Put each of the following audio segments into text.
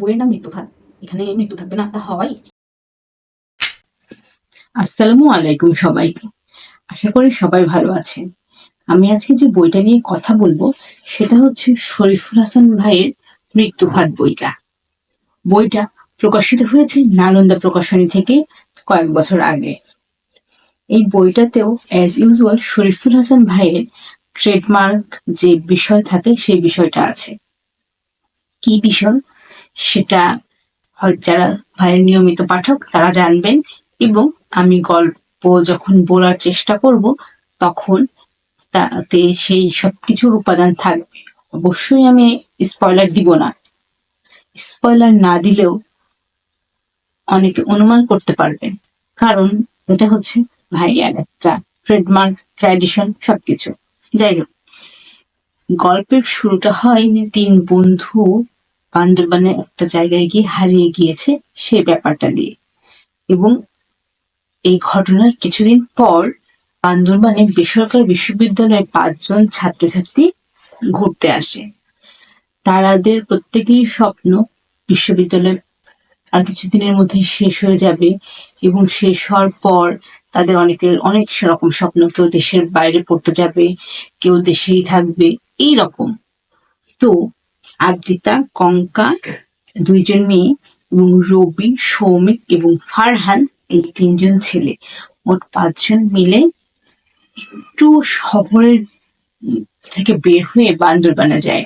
বইয়ের নাম মৃত্যুঘাত এখানে মৃত্যু থাকবে না, তা হয়। আসসালামু আলাইকুম সবাইকে আশা করি সবাই ভালো আছেন। আমি আজকে যে বইটা নিয়ে কথা বলব, সেটা হচ্ছে শরীফুল হাসান ভাইয়ের মৃত্যুঘাত বইটা। বইটা প্রকাশিত হয়েছে নালন্দা প্রকাশনী থেকে কয়েক বছর আগে। এই বইটাতেও অ্যাজ ইউজুয়াল শরীফুল হাসান ভাইয়ের ট্রেডমার্ক যে বিষয় থাকে, সেই বিষয়টা আছে। কি বিষয়? সেটা যারা ভাইয়ের নিয়মিত পাঠক, তারা জানবেন এবং আমি গল্প যখন বলার চেষ্টা করব, তখন তাতে সেই সব কিছুর উপাদান থাকবে। অবশ্যই আমি স্পয়লার দিব না। স্পয়লার না দিলেও অনেকে অনুমান করতে পারবেন। কারণ এটা হচ্ছে ভাইয়ার একটা ট্রেডমার্ক ট্র্যাডিশন সবকিছু। যাই হোক, গল্পের শুরুটা হয় তিন বন্ধু বান্দরবানের একটা জায়গায় গিয়ে হারিয়ে গিয়েছে সে ব্যাপারটা দিয়ে। এবং এই ঘটনার কিছুদিন পর বান্দরবানে বেসরকারি বিশ্ববিদ্যালয়ে পাঁচজন ছাত্রছাত্রী ঘুরতে আসে। তারাদের প্রত্যেকেরই স্বপ্ন বিশ্ববিদ্যালয় আর কিছুদিনের মধ্যে শেষ হয়ে যাবে এবং শেষ হওয়ার পর তাদের অনেকের অনেক রকম স্বপ্ন, কেউ দেশের বাইরে পড়তে যাবে, কেউ দেশেই থাকবে এই রকম তো আদ্রিতা, কঙ্কা দুইজন মেয়ে এবং রবি, সৌমিক এবং ফারহান এই তিনজন ছেলে। মোট পাঁচজন মিলে একটু শহরের থেকে বের হয়ে বান্দরবানে যায়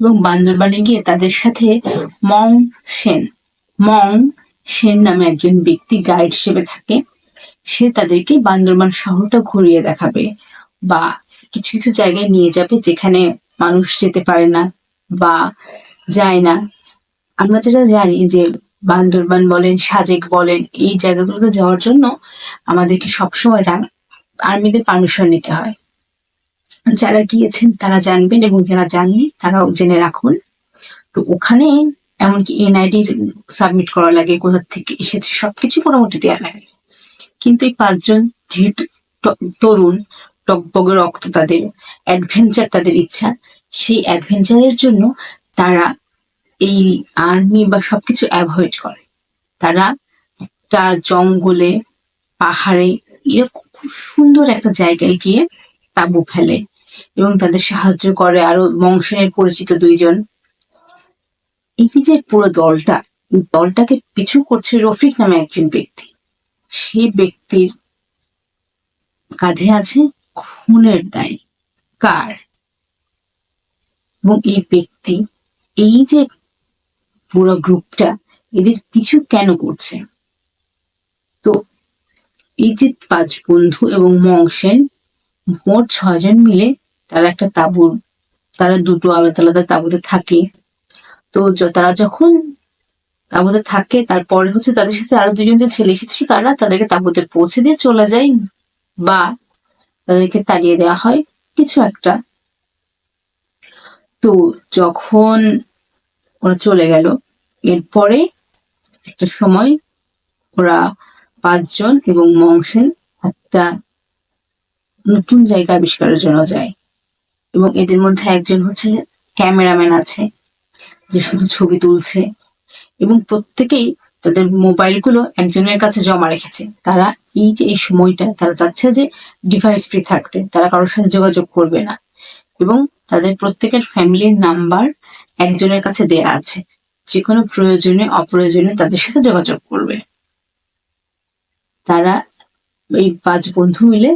এবং বান্দরবানে গিয়ে তাদের সাথে মং সেন মং সেন নামে একজন ব্যক্তি গাইড হিসেবে থাকে। সে তাদেরকে বান্দরবান শহরটা ঘুরিয়ে দেখাবে বা কিছু কিছু জায়গায় নিয়ে যাবে যেখানে মানুষ যেতে পারে না। বা যায় না। আমরা যেটা জানি যে বান্দরবান বলেন, সাজেক বলেন, এই জায়গাগুলোতে যাওয়ার জন্য আমাদেরকে সবসময় আর্মিদের পারমিশন নিতে হয়। যারা গিয়েছেন তারা জানবেন এবং যারা জাননি তারাও জেনে রাখুন। তো ওখানে এমনকি এনআইডি সাবমিট করা লাগে, কোথা থেকে এসেছে সবকিছু মোটামুটি দেওয়া লাগে। কিন্তু এই পাঁচজন যেহেতু তরুণ, টকবগে রক্ত তাদের অ্যাডভেঞ্চার তাদের ইচ্ছা সেই অ্যাডভেঞ্চারের জন্য তারা এই আর্মি বা সবকিছু অ্যাভয়েড করে। তারা একটা জঙ্গলে, পাহাড়ে এরকম খুব সুন্দর একটা জায়গায় গিয়ে তাবু ফেলে এবং তাদের সাহায্য করে। আরও বংশের পরিচিত দুইজন। এই যে পুরো দলটা দলটাকে পিছু করছে রফিক নামে একজন ব্যক্তি। সে ব্যক্তির কাঁধে আছে খুনের দায়। কার? এবং এই ব্যক্তি, এই যে পুরো গ্রুপটা, এদের কিছু কেন করছে? তো এই যে পাঁচ বন্ধু এবং মংসেন মোট ছয়জন মিলে তারা একটা তাঁবুর, তারা দুটো আলাদা আলাদা তাঁবুতে থাকে। তো তারা যখন তাঁবুতে থাকে, তারপরে হচ্ছে তাদের সাথে আরও দুজন যে ছেলে এসেছিল, তারা তাদেরকে তাঁবুতে পৌঁছে দিয়ে চলে যায় বা তাদেরকে তাড়িয়ে দেওয়া হয়। কিছু একটা তো যখন ওরা চলে গেল, এরপরে একটা সময় ওরা পাঁচজন এবং মংসেন একটা নতুন জায়গা আবিষ্কারের জন্য যায় এবং এদের মধ্যে একজন হচ্ছে ক্যামেরাম্যান আছে, যে শুধু ছবি তুলছে এবং প্রত্যেকেই তাদের মোবাইলগুলো একজনের কাছে জমা রেখেছে। তারা এই যে এই সময়টা, তারা চাচ্ছে যে ডিভাইস ফ্রি থাকতে, তারা কারোর সাথে যোগাযোগ করবে না এবং তাদের প্রত্যেকের ফ্যামিলির নাম্বার একজনের কাছে দেয়া আছে। যে কোনো প্রয়োজনে, অপ্রয়োজনে তাদের সাথে যোগাযোগ করবে। তারা এই পাঁচ বন্ধু মিলে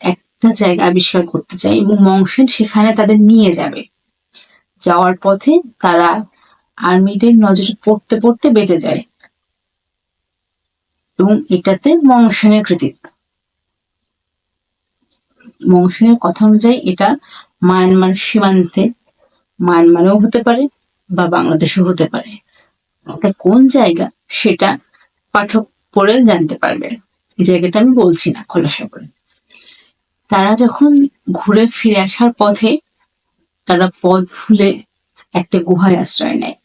একটা জায়গা আবিষ্কার করতে চায় এবং মংসেন সেখানে তাদের নিয়ে যাবে। যাওয়ার পথে তারা আর্মিদের নজরে পড়তে পড়তে বেঁচে যায় এবং এটাতে মংসেনের কৃতিত্ব। মংসেনের কথা অনুযায়ী এটা মায়ানমার সীমান্তে, মায়ানমারেও হতে পারে বা বাংলাদেশও হতে পারে। এটা কোন জায়গা সেটা পাঠক পড়ে জানতে পারবে। এই জায়গাটা আমি বলছি না খোলাসা করে তারা যখন ঘুরে ফিরে আসার পথে তারা পথ ভুলে একটা গুহায় আশ্রয় নেয়।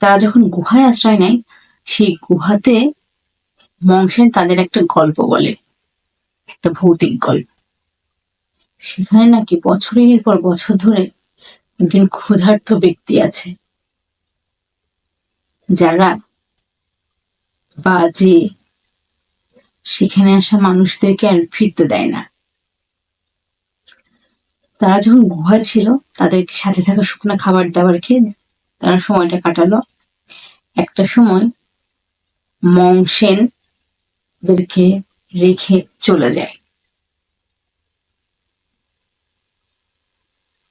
তারা যখন গুহায় আশ্রয় নেয়, সেই গুহাতে মংসেন তাদের একটা গল্প বলে, একটা ভৌতিক গল্প। সেখানে নাকি বছরের পর বছর ধরে একজন ক্ষুধার্ত ব্যক্তি আছে। যারা বাজে সেখানে আসা মানুষদেরকে আর ফিরতে দেয় না। তারা যখন গুহা ছিল, তাদেরকে সাথে থাকা শুকনো খাবার দাবার খেয়ে তারা সময়টা কাটালো। একটা সময় মংসেন দেরকে রেখে চলে যায়।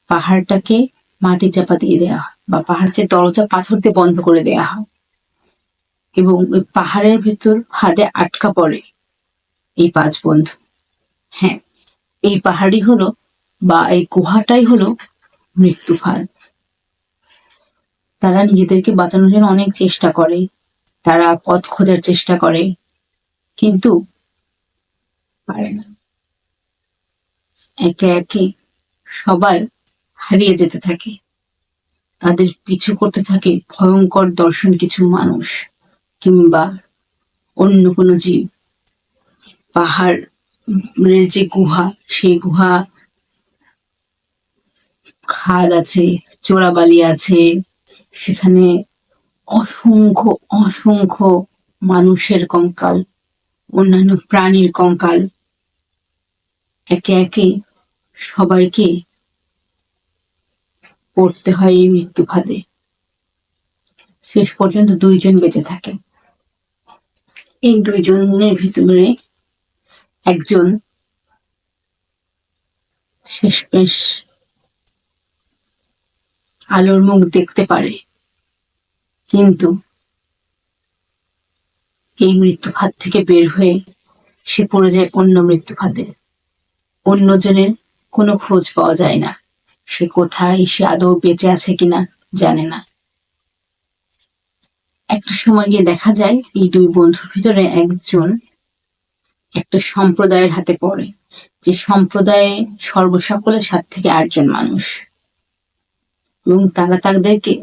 পাহাড়টাকে মাটি চাপা দিয়ে দেওয়া হয় বা পাহাড় যে দরজা পাথর দিয়ে বন্ধ করে দেওয়া হয়। এবং ওই পাহাড়ের ভেতর হাতে আটকা পড়ে এই পাঁচ বন্ধু। হ্যাঁ এই পাহাড়ই হলো বা এই গুহাটাই হলো মৃত্যু ফাঁদ। তারা নিজেদেরকে বাঁচানোর জন্য অনেক চেষ্টা করে, তারা পথ খোঁজার চেষ্টা করে, কিন্তু পারে না। একে একে সবাই হারিয়ে যেতে থাকে। তাদের পিছু করতে থাকে ভয়ঙ্কর দর্শন কিছু মানুষ কিংবা অন্য কোনো জীব। পাহাড়ের যে গুহা, সেই গুহা খাদ আছে, চোরাবালি আছে। সেখানে অসংখ্য অসংখ্য মানুষের কঙ্কাল, অন্যান্য প্রাণীর কঙ্কাল। একে একে সবাইকে পড়তে হয় এই মৃত্যু ফাঁদে। শেষ পর্যন্ত দুইজন বেঁচে থাকে। এই দুইজনের ভিতরে একজন শেষমেশ আলোর মুখ দেখতে পারে, কিন্তু এই মৃত্যুফাদ থেকে বের হয়ে সে পড়ে যায় অন্য মৃত্যুফাদে অন্যজনের কোনো খোঁজ পাওয়া যায় না। সে কোথায়, সে আদৌ বেঁচে আছে কিনা জানে না। একটা সময় গিয়ে দেখা যায় এই দুই বন্ধুর ভিতরে একজন একটা সম্প্রদায়ের হাতে পড়ে, যে সম্প্রদায়ে সর্বসকলের সাত থেকে আটজন মানুষ। এবং তারা তাদেরকে,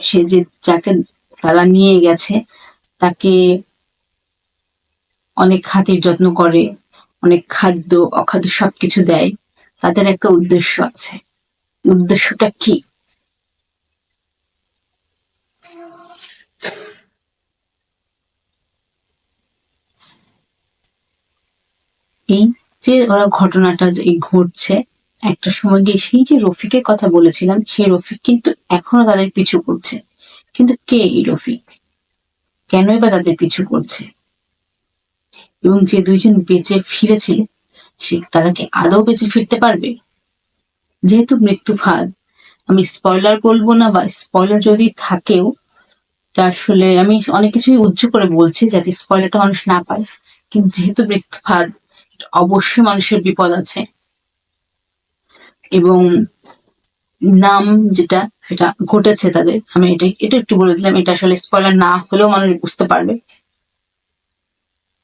সে যে যাকে তারা নিয়ে গেছে, তাকে অনেক খাতির যত্ন করে, অনেক খাদ্য, অখাদ্য সবকিছু দেয়, তাদের একটা উদ্দেশ্য আছে। উদ্দেশ্যটা কি? এই যে ওরা ঘটনাটা যে ঘটছে, একটা সময় গিয়ে সেই যে রফিকের কথা বলেছিলাম, সেই রফিক কিন্তু এখনও তাদের পিছু করছে। কিন্তু কে এই রফিক? কেনই বা তাদের পিছু করছে? এবং যে দুইজন বেঁচে ফিরেছিল, সে তারা কি আদৌ বেঁচে ফিরতে পারবে? যেহেতু মৃত্যু ফাঁদ আমি স্পয়লার বলব না বা স্পয়লার যদি থাকেও, তা আসলে আমি অনেক কিছুই উজ্জ করে বলছি যাতে স্পয়লারটা মানুষ না পায়। কিন্তু যেহেতু মৃত্যু ফাঁদ অবশ্যই মানুষের বিপদ আছে। এবং নাম যেটা, সেটা ঘটেছে তাদের। আমি এটা এটা একটু বলে দিলাম, এটা আসলে স্পয়লার না হলেও মানুষ বুঝতে পারবে।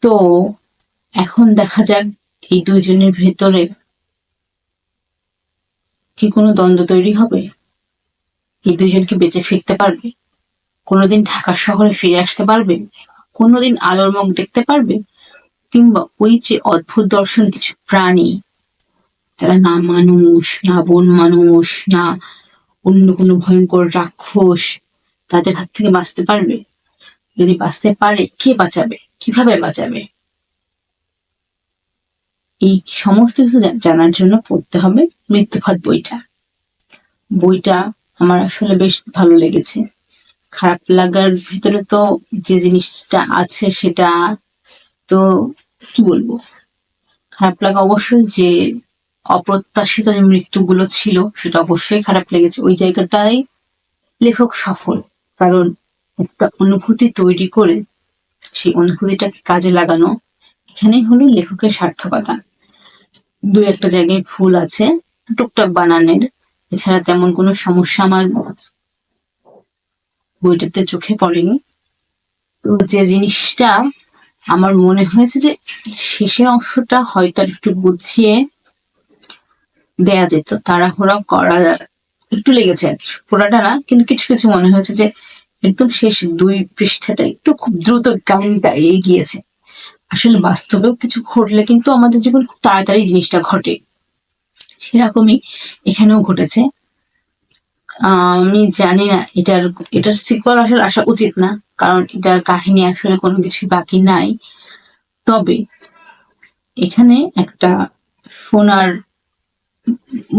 তো এখন দেখা যাক এই দুইজনের ভেতরে কি কোনো দ্বন্দ্ব তৈরি হবে? এই দুইজন কি বেঁচে ফিরতে পারবে? কোনোদিন ঢাকা শহরে ফিরে আসতে পারবে? কোনোদিন আলোর মুখ দেখতে পারবে? কিংবা ওই যে অদ্ভুত দর্শন কিছু প্রাণী, তারা না মানুষ, না বন মানুষ, না অন্য কোনো ভয়ঙ্কর রাক্ষস, তাদের হাত থেকে বাঁচতে পারবে? যদি বাঁচতে পারে, কে বাঁচাবে? কীভাবে বাঁচাবে? এই সমস্ত কিছু জানার জন্য পড়তে হবে মৃত্যুফাত বইটা। বইটা আমার আসলে বেশ ভালো লেগেছে। খারাপ লাগার ভিতরে তো যে জিনিসটা আছে সেটা তো কি বলব? খারাপ লাগা অবশ্যই যে অপ্রত্যাশিত যে মৃত্যুগুলো ছিল সেটা অবশ্যই খারাপ লেগেছে। ওই জায়গাটাই লেখক সফল। কারণ একটা অনুভূতি তৈরি করে সেই অনুভূতিটাকে কাজে লাগানো এখানেই হলো লেখকের সার্থকতা। দু একটা জায়গায় ভুল আছে, টুকটাক বানানের। এছাড়া তেমন কোনো সমস্যা আমার বইটাতে চোখে পড়েনি। তো যে জিনিসটা আমার মনে হয়েছে যে শেষের অংশটা হয়তো আর একটু গুছিয়ে দেয়া যেত তাড়াহুড়া করা একটু লেগেছে আর পুরাটা না, কিন্তু কিছু কিছু মনে হয়েছে যে একদম শেষ দুই পৃষ্ঠাটা একটু খুব দ্রুত কাহিনীটা এগিয়েছে। আসলে বাস্তবেও কিছু ঘটলে কিন্তু আমাদের জীবন খুব তাড়াতাড়ি জিনিসটা ঘটে। সেরকমই এখানেও ঘটেছে। আমি জানি না, এটার এটার সিকুয়াল আসলে আসা উচিত না, কারণ এটার কাহিনী আসলে কোনো কিছুই বাকি নাই। তবে এখানে একটা সোনার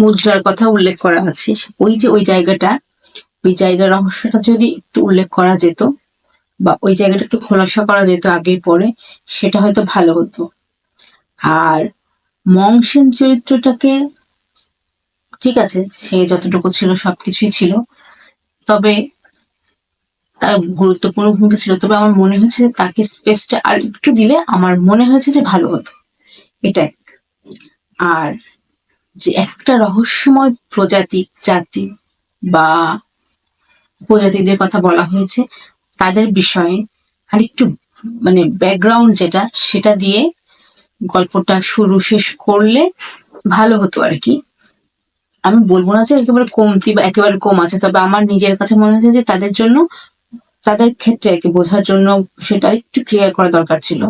মুদ্রার কথা উল্লেখ করা আছে। ওই যে ওই জায়গাটা, ওই জায়গার রহস্যটা যদি একটু উল্লেখ করা যেত বা ওই জায়গাটা একটু খোলাসা করা যেত আগে পরে, সেটা হয়তো ভালো হতো। আর মংসেন চরিত্রটাকে, ঠিক আছে, সে যতটুকু ছিল সবকিছুই ছিল, তবে তার গুরুত্বপূর্ণ ভূমিকা ছিল। তবে আমার মনে হয়েছে তাকে স্পেসটা আর একটু দিলে আমার মনে হয়েছে যে ভালো হতো। এটাই। আর যে একটা রহস্যময় প্রজাতি, জাতি বা উপজাতিদের কথা বলা হয়েছে তাদের বিষয়ে আরেকটু মানে ব্যাকগ্রাউন্ড যেটা, সেটা দিয়ে গল্পটা শুরু শেষ করলে ভালো হতো আর কি। আমি বলব না যে একেবারে কমতি বা একেবারে কম আছে, তবে আমার নিজের কাছে মনে হয়েছে যে তাদের জন্য, তাদের ক্ষেত্রে আর কি বোঝার জন্য সেটা একটু ক্লিয়ার করা দরকার ছিল।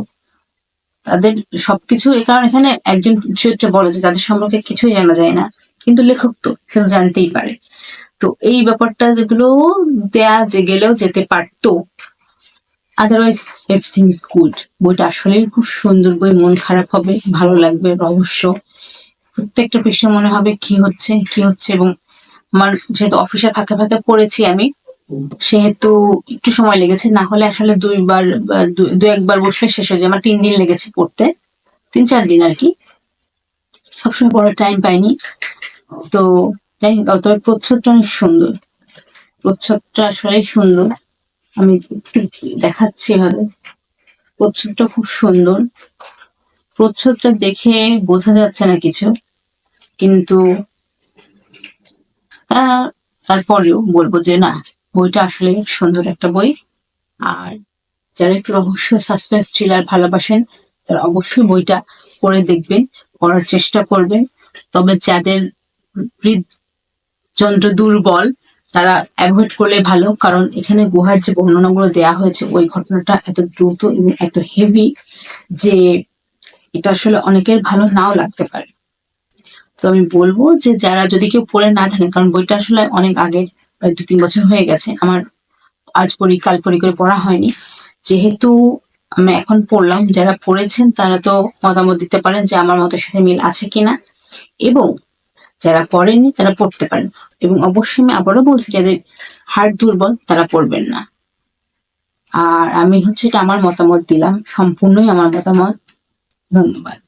তাদের সবকিছু এ কারণ এখানে একজন চরিত্র বলে যে তাদের সম্পর্কে কিছুই জানা যায় না। কিন্তু লেখক তো সে জানতেই পারে। তো এই ব্যাপারটা যেগুলো দেয়া যে গেলেও যেতে পারতো। আদারওয়াইজ এভরিথিং ইজ গুড বইটা আসলেই খুব সুন্দর বই, মন খারাপ হবে, ভালো লাগবে রহস্য প্রত্যেকটা পৃষ্ঠা মনে হবে কি হচ্ছে কি হচ্ছে এবং আমার যেহেতু অফিসে ফাঁকে ফাঁকে পড়েছি আমি, সেহেতু একটু সময় লেগেছে। না হলে আসলে দুইবার দু একবার বসলে শেষ হয়ে যায়। আমার তিন দিন লেগেছে পড়তে। তিন চার দিন আর কি। সবসময় পড়ার টাইম পাইনি। তো যাই হোক তবে প্রচ্ছদটা অনেক সুন্দর। প্রচ্ছদটা আসলে সুন্দর। আমি একটু দেখাচ্ছি এভাবে। প্রচ্ছদটা খুব সুন্দর। প্রচ্ছদটা দেখে বোঝা যাচ্ছে না কিছু, কিন্তু তারপরেও বলব যে না, বইটা আসলে সুন্দর একটা বই। আর যারা একটু রহস্য, সাসপেন্স, থ্রিলার ভালোবাসেন, তারা অবশ্যই বইটা পড়ে দেখবেন, পড়ার চেষ্টা করবেন। তবে যাদের হৃদযন্ত্র দুর্বল, তারা অ্যাভয়েড করলে ভালো, কারণ এখানে গুহার যে বর্ণনাগুলো দেয়া হয়েছে, ওই ঘটনাটা এত দ্রুত এবং এত হেভি যে এটা আসলে অনেকের ভালো নাও লাগতে পারে। তো আমি বলব যে যারা যদি কেউ পড়ে না থাকেন, কারণ বইটা আসলে অনেক আগের, প্রায় দু তিন বছর হয়ে গেছে, আমার আজ পড়ি, কাল পড়ি করে পড়া হয়নি। যেহেতু আমি এখন পড়লাম, যারা পড়েছেন তারা তো মতামত দিতে পারেন যে আমার মতের সাথে মিল আছে কিনা। এবং যারা পড়েননি তারা পড়তে পারেন। এবং অবশ্যই আমি আবারও বলছি যাদের হার্ট দুর্বল, তারা পড়বেন না। আর আমি হচ্ছে এটা আমার মতামত দিলাম। সম্পূর্ণই আমার মতামত। ধন্যবাদ।